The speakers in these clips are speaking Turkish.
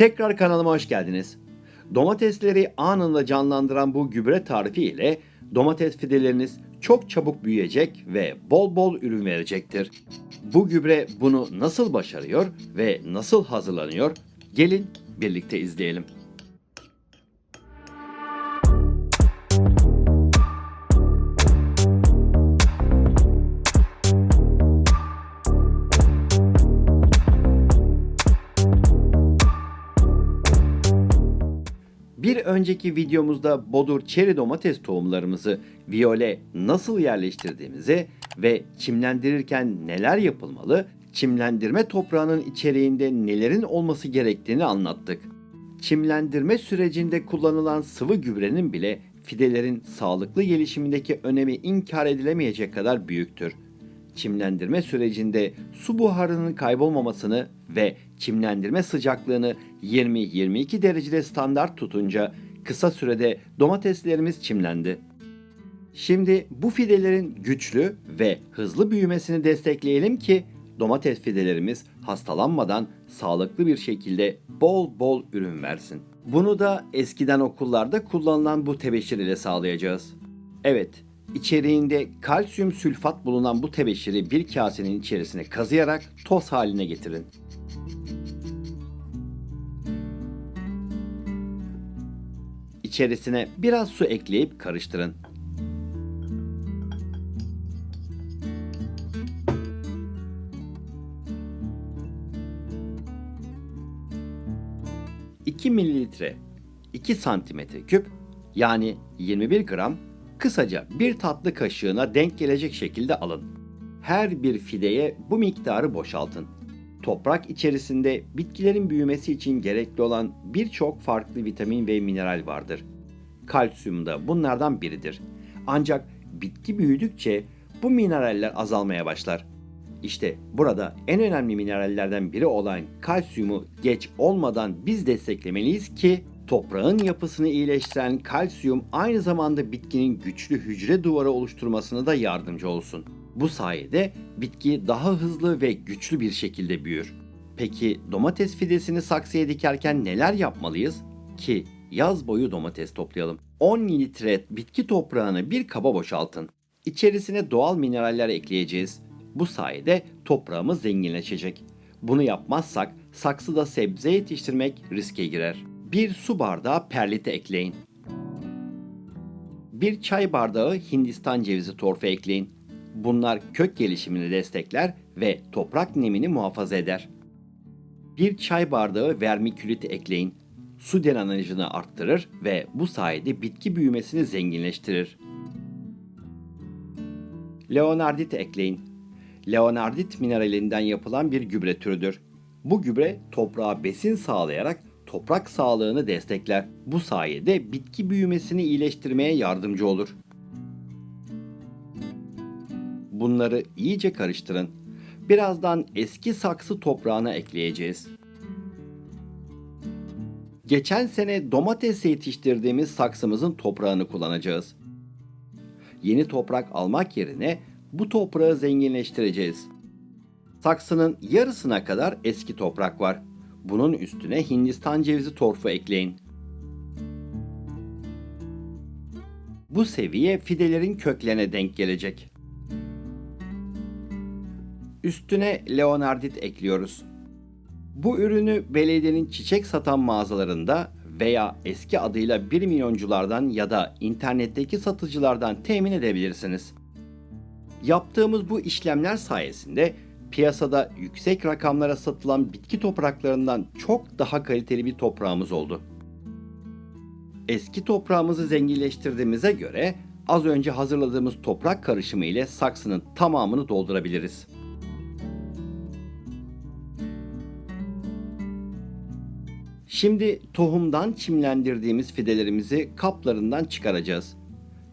Tekrar kanalıma hoş geldiniz. Domatesleri anında canlandıran bu gübre tarifi ile domates fideleriniz çok çabuk büyüyecek ve bol bol ürün verecektir. Bu gübre bunu nasıl başarıyor ve nasıl hazırlanıyor? Gelin birlikte izleyelim. Önceki videomuzda bodur çeri domates tohumlarımızı viyole nasıl yerleştirdiğimizi ve çimlendirirken neler yapılmalı, çimlendirme toprağının içeriğinde nelerin olması gerektiğini anlattık. Çimlendirme sürecinde kullanılan sıvı gübrenin bile fidelerin sağlıklı gelişimindeki önemi inkar edilemeyecek kadar büyüktür çimlendirme sürecinde su buharının kaybolmamasını ve çimlendirme sıcaklığını 20-22 derecede standart tutunca kısa sürede domateslerimiz çimlendi. Şimdi bu fidelerin güçlü ve hızlı büyümesini destekleyelim ki domates fidelerimiz hastalanmadan sağlıklı bir şekilde bol bol ürün versin. Bunu da eskiden okullarda kullanılan bu tebeşir ile sağlayacağız. Evet, içeriğinde kalsiyum sülfat bulunan bu tebeşiri bir kasenin içerisine kazıyarak toz haline getirin. İçerisine biraz su ekleyip karıştırın. ...2 mililitre 2 santimetre küp yani 21 gram kısaca bir tatlı kaşığına denk gelecek şekilde alın. Her bir fideye bu miktarı boşaltın. Toprak içerisinde bitkilerin büyümesi için gerekli olan birçok farklı vitamin ve mineral vardır. Kalsiyum da bunlardan biridir. Ancak bitki büyüdükçe bu mineraller azalmaya başlar. İşte burada en önemli minerallerden biri olan kalsiyumu geç olmadan biz desteklemeliyiz ki toprağın yapısını iyileştiren kalsiyum aynı zamanda bitkinin güçlü hücre duvarı oluşturmasına da yardımcı olsun. Bu sayede bitki daha hızlı ve güçlü bir şekilde büyür. Peki domates fidesini saksıya dikerken neler yapmalıyız? Ki yaz boyu domates toplayalım. 10 litre bitki toprağını bir kaba boşaltın. İçerisine doğal mineraller ekleyeceğiz. Bu sayede toprağımız zenginleşecek. Bunu yapmazsak saksıda sebze yetiştirmek riske girer. Bir su bardağı perlite ekleyin. Bir çay bardağı Hindistan cevizi torfu ekleyin. Bunlar kök gelişimini destekler ve toprak nemini muhafaza eder. Bir çay bardağı vermikülit ekleyin. Su drenajını arttırır ve bu sayede bitki büyümesini zenginleştirir. Leonardit ekleyin. Leonardit mineralinden yapılan bir gübre türüdür. Bu gübre toprağa besin sağlayarak toprak sağlığını destekler. Bu sayede bitki büyümesini iyileştirmeye yardımcı olur. Bunları iyice karıştırın. Birazdan eski saksı toprağına ekleyeceğiz. Geçen sene domates yetiştirdiğimiz saksımızın toprağını kullanacağız. Yeni toprak almak yerine bu toprağı zenginleştireceğiz. Saksının yarısına kadar eski toprak var. Bunun üstüne Hindistan cevizi torfu ekleyin. Bu seviye fidelerin köklerine denk gelecek. Üstüne leonardit ekliyoruz. Bu ürünü belediyenin çiçek satan mağazalarında veya eski adıyla 1 milyonculardan ya da internetteki satıcılardan temin edebilirsiniz. Yaptığımız bu işlemler sayesinde piyasada yüksek rakamlara satılan bitki topraklarından çok daha kaliteli bir toprağımız oldu. Eski toprağımızı zenginleştirdiğimize göre az önce hazırladığımız toprak karışımı ile saksının tamamını doldurabiliriz. Şimdi tohumdan çimlendirdiğimiz fidelerimizi kaplarından çıkaracağız.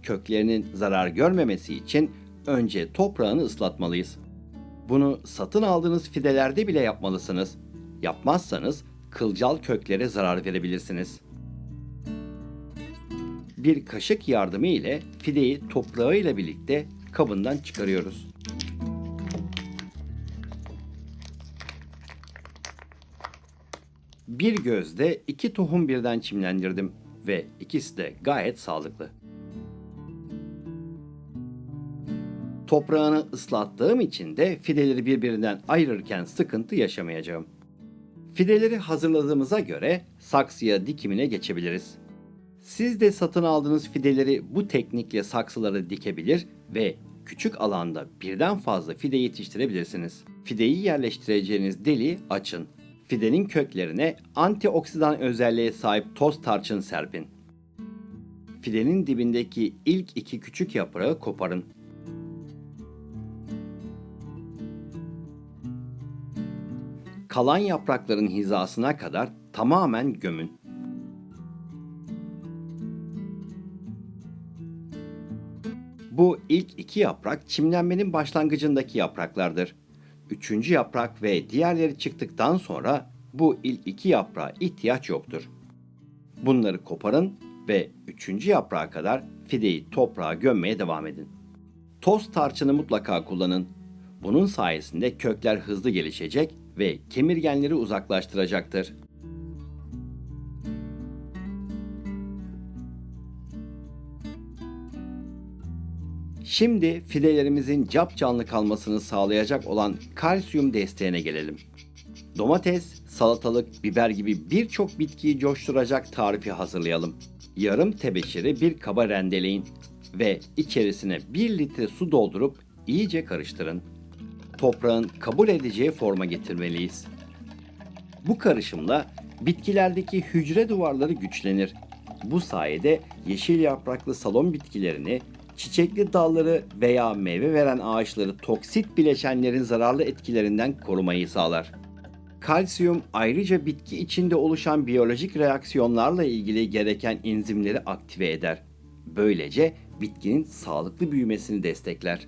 Köklerinin zarar görmemesi için önce toprağını ıslatmalıyız. Bunu satın aldığınız fidelerde bile yapmalısınız. Yapmazsanız kılcal köklere zarar verebilirsiniz. Bir kaşık yardımı ile fideyi toprağıyla birlikte kabından çıkarıyoruz. Bir gözde iki tohum birden çimlendirdim ve ikisi de gayet sağlıklı. Toprağını ıslattığım için de fideleri birbirinden ayırırken sıkıntı yaşamayacağım. Fideleri hazırladığımıza göre saksıya dikimine geçebiliriz. Siz de satın aldığınız fideleri bu teknikle saksılara dikebilir ve küçük alanda birden fazla fide yetiştirebilirsiniz. Fideyi yerleştireceğiniz deliği açın. Fidenin köklerine antioksidan özelliğe sahip toz tarçın serpin. Fidenin dibindeki ilk iki küçük yaprağı koparın. Kalan yaprakların hizasına kadar tamamen gömün. Bu ilk iki yaprak çimlenmenin başlangıcındaki yapraklardır. Üçüncü yaprak ve diğerleri çıktıktan sonra bu ilk iki yaprağa ihtiyaç yoktur. Bunları koparın ve üçüncü yaprağa kadar fideyi toprağa gömmeye devam edin. Toz tarçını mutlaka kullanın. Bunun sayesinde kökler hızlı gelişecek ve kemirgenleri uzaklaştıracaktır. Şimdi fidelerimizin cap canlı kalmasını sağlayacak olan kalsiyum desteğine gelelim. Domates, salatalık, biber gibi birçok bitkiyi coşturacak tarifi hazırlayalım. Yarım tebeşiri bir kaba rendeleyin ve içerisine 1 litre su doldurup iyice karıştırın. Toprağın kabul edeceği forma getirmeliyiz. Bu karışımla bitkilerdeki hücre duvarları güçlenir. Bu sayede yeşil yapraklı salon bitkilerini, çiçekli dalları veya meyve veren ağaçları toksit bileşenlerin zararlı etkilerinden korumayı sağlar. Kalsiyum ayrıca bitki içinde oluşan biyolojik reaksiyonlarla ilgili gereken enzimleri aktive eder. Böylece bitkinin sağlıklı büyümesini destekler.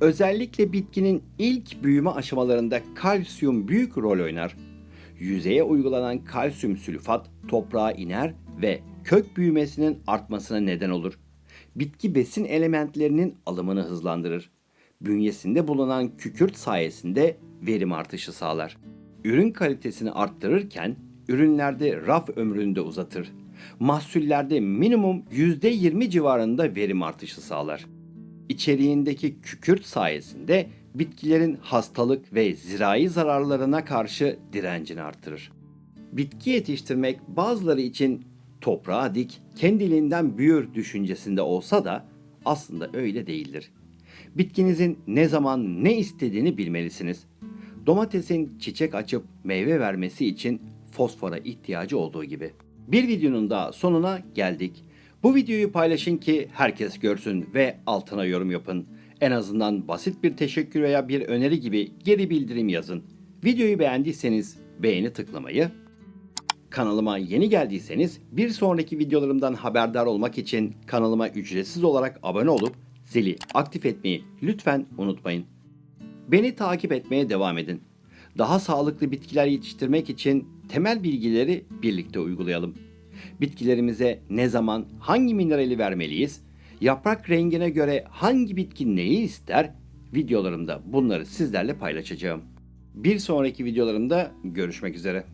Özellikle bitkinin ilk büyüme aşamalarında kalsiyum büyük rol oynar. Yüzeye uygulanan kalsiyum sülfat toprağa iner ve kök büyümesinin artmasına neden olur. Bitki besin elementlerinin alımını hızlandırır. Bünyesinde bulunan kükürt sayesinde verim artışı sağlar. Ürün kalitesini arttırırken ürünlerde raf ömrünü de uzatır. Mahsullerde minimum %20 civarında verim artışı sağlar. İçeriğindeki kükürt sayesinde bitkilerin hastalık ve zirai zararlarına karşı direncini artırır. Bitki yetiştirmek bazıları için toprağa dik, kendiliğinden büyür düşüncesinde olsa da aslında öyle değildir. Bitkinizin ne zaman ne istediğini bilmelisiniz. Domatesin çiçek açıp meyve vermesi için fosfora ihtiyacı olduğu gibi. Bir videonun da sonuna geldik. Bu videoyu paylaşın ki herkes görsün ve altına yorum yapın. En azından basit bir teşekkür veya bir öneri gibi geri bildirim yazın. Videoyu beğendiyseniz beğeni tıklamayı, kanalıma yeni geldiyseniz bir sonraki videolarımdan haberdar olmak için kanalıma ücretsiz olarak abone olup zili aktif etmeyi lütfen unutmayın. Beni takip etmeye devam edin. Daha sağlıklı bitkiler yetiştirmek için temel bilgileri birlikte uygulayalım. Bitkilerimize ne zaman hangi minerali vermeliyiz? Yaprak rengine göre hangi bitki neyi ister? Videolarımda bunları sizlerle paylaşacağım. Bir sonraki videolarımda görüşmek üzere.